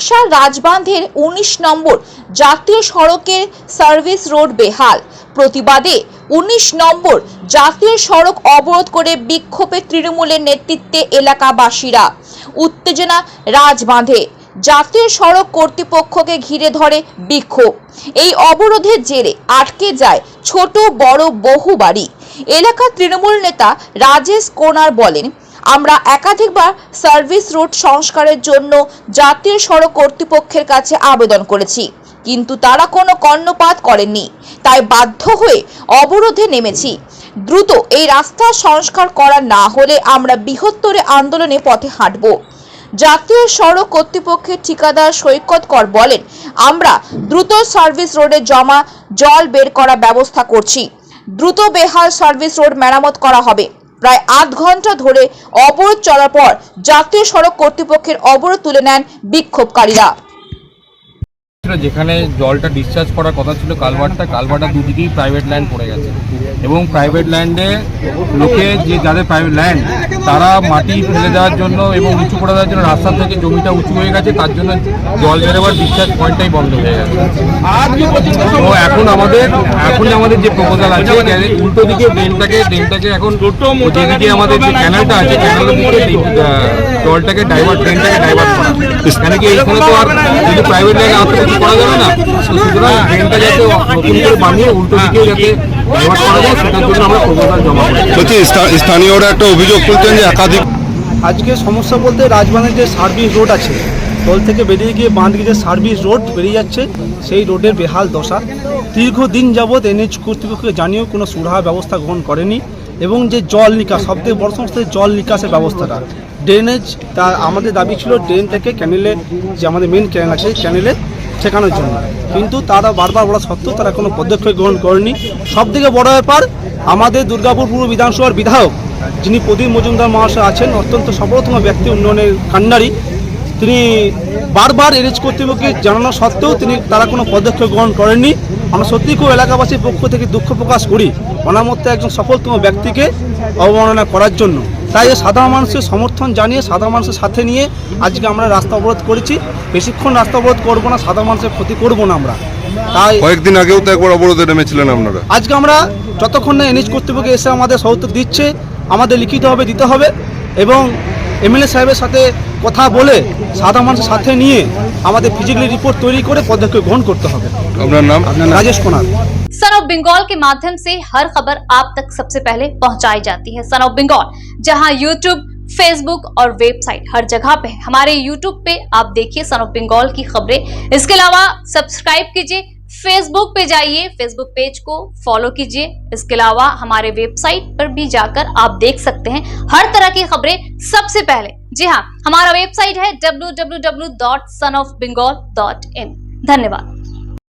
বাক্সা রাজবাঁধের উনিশ নম্বর জাতীয় সড়কের সার্ভিস রোড বেহাল। প্রতিবাদে উনিশ নম্বর জাতীয় সড়ক অবরোধ করে বিক্ষোভে তৃণমূলের নেতৃত্বে এলাকাবাসীরা। উত্তেজনা রাজবাঁধে। জাতীয় সড়ক কর্তৃপক্ষকে ঘিরে ধরে বিক্ষোভ। এই অবরোধের জেরে আটকে যায় ছোট, বড়, বহু বাড়ি। এলাকার তৃণমূল নেতা রাজেশ কোনার বলেন আমরা একাধিকবার সার্ভিস রুট সংস্কারের জন্য জাতীয় সড়ক কর্তৃপক্ষের কাছে আবেদন করেছি, কিন্তু তারা কোনো কর্ণপাত করেননি। তাই বাধ্য হয়ে অবরোধে নেমেছি। দ্রুত এই রাস্তা সংস্কার করা না হলে আমরা বৃহত্তরে আন্দোলনে পথে হাঁটব। জাতীয় সড়ক কর্তৃপক্ষের ঠিকাদার সৈকত কর বলেন, আমরা দ্রুত সার্ভিস রোডে জমা জল বের করার ব্যবস্থা করছি। দ্রুত বেহাল সার্ভিস রোড মেরামত করা হবে। প্রায় আধ ঘণ্টা ধরে অবরোধ চলার পর জাতীয় সড়ক কর্তৃপক্ষের অবরোধ তুলে নেন বিক্ষোভকারীরা। ছিল যেখানে জলটা ডিসচার্জ করার কথা ছিল কালভারটা কালভারটা দুদিকেই প্রাইভেট ল্যান্ড পড়ে গেছে। এবং প্রাইভেট ল্যান্ডে লোকে যে যাদের প্রাইভেট ল্যান্ড তারা মাটি ফেলে দেওয়ার জন্য এবং উঁচু করে দেওয়ার জন্য রাস্তা থেকে জমিটা উঁচু হয়ে গেছে, তার জন্য জল বেরোবার ডিসচার্জ পয়েন্টটাই বন্ধ হয়ে গেছে। তো এখন আমাদের এখন আমাদের যে প্রপোজাল আছে উল্টো দিকে ড্রেনটাকে ড্রেনটাকে এখন আমাদের যে ক্যানালটা আছে ক্যানালের দিকে জলটাকে ডাইভার্ট ড্রেনটাকে ডাইভার্ট করা। কেন কি এইখানে তো আর যদি প্রাইভেট লাইনে আসতে কিছু করা যাবে না সুতরাং ড্রেনটা যাতে নতুন করে বানিয়ে উল্টো দিকে যাতে ডাইভার্ট করা যায় সেটার জন্য আমরা প্রপোজাল জমা করি বলছি স্থানীয়রা একটা অভিযোগ তুলছেন যে একাধিক আজকে সমস্যা বলতে রাজবাঁধের যে সার্ভিস রোড আছে দল থেকে বেরিয়ে গিয়ে বাঁধ গিয়ে যে সার্ভিস রোড বেরিয়ে যাচ্ছে সেই রোডের বেহাল দশা। দীর্ঘদিন যাবৎ এনএইচ কর্তৃপক্ষকে জানিয়েও কোনো সুরাহা ব্যবস্থা গ্রহণ করেনি। এবং যে জল নিকাশ, সবথেকে বড় সমস্যা জল নিকাশের ব্যবস্থাটা। ড্রেনেজ তা আমাদের দাবি ছিল ড্রেন থেকে ক্যানেলে যে আমাদের মেন ক্যানেল আছে ক্যানেলে ঠেকানোর জন্য। কিন্তু তারা বারবার বলা সত্ত্বেও তারা কোনো পদক্ষেপ গ্রহণ করেনি। সব থেকে বড় ব্যাপার, আমাদের দুর্গাপুর পূর্ব বিধানসভার বিধায়ক, যিনি প্রদীপ মজুমদার মহাশয় আছেন, অত্যন্ত সফলতম ব্যক্তি, উন্নয়নের কান্ডারি, তিনি বারবার এনএচ কর্তৃপক্ষকে জানানো সত্ত্বেও তিনি, তারা কোনো পদক্ষেপ গ্রহণ করেননি। আমরা সত্যি খুব এলাকাবাসীর পক্ষ থেকে দুঃখ প্রকাশ করি ওনার মধ্যে একজন সফলতম ব্যক্তিকে অবমাননা করার জন্য। তাই সাধারণ মানুষের সমর্থন জানিয়ে সাধারণ মানুষের সাথে নিয়ে আজকে আমরা রাস্তা অবরোধ করেছি। বেশিক্ষণ রাস্তা অবরোধ করব না সাধারণ মানুষের ক্ষতি করব না আমরা। তাই কয়েকদিন আগেও তো একবার অবরোধে নেমেছিলেন আপনারা। আজকে আমরা যতক্ষণ না এনএইচ কর্তৃপক্ষ এসে আমাদের সহযোগ দিচ্ছে আমাদের লিখিত হবে দিতে হবে। এবং এমএলএ সাহেবের সাথে কথা বলে সাধারণ মানুষের সাথে নিয়ে আমাদের ফিজিক্যালি রিপোর্ট তৈরি করে পদক্ষেপ গ্রহণ করতে হবে আপনার নাম রাজেশ কুমার सन ऑफ बंगाल के माध्यम से हर खबर आप तक सबसे पहले पहुंचाई जाती है सन ऑफ बंगाल जहां यूट्यूब फेसबुक और वेबसाइट हर जगह पे है। हमारे यूट्यूब पे आप देखिए सन ऑफ बंगाल की खबरें इसके अलावा सब्सक्राइब कीजिए फेसबुक पे जाइए फेसबुक पेज को फॉलो कीजिए। इसके अलावा हमारे वेबसाइट पर भी जाकर आप देख सकते हैं हर तरह की खबरें सबसे पहले। जी हाँ हमारा वेबसाइट है डब्ल्यू धन्यवाद।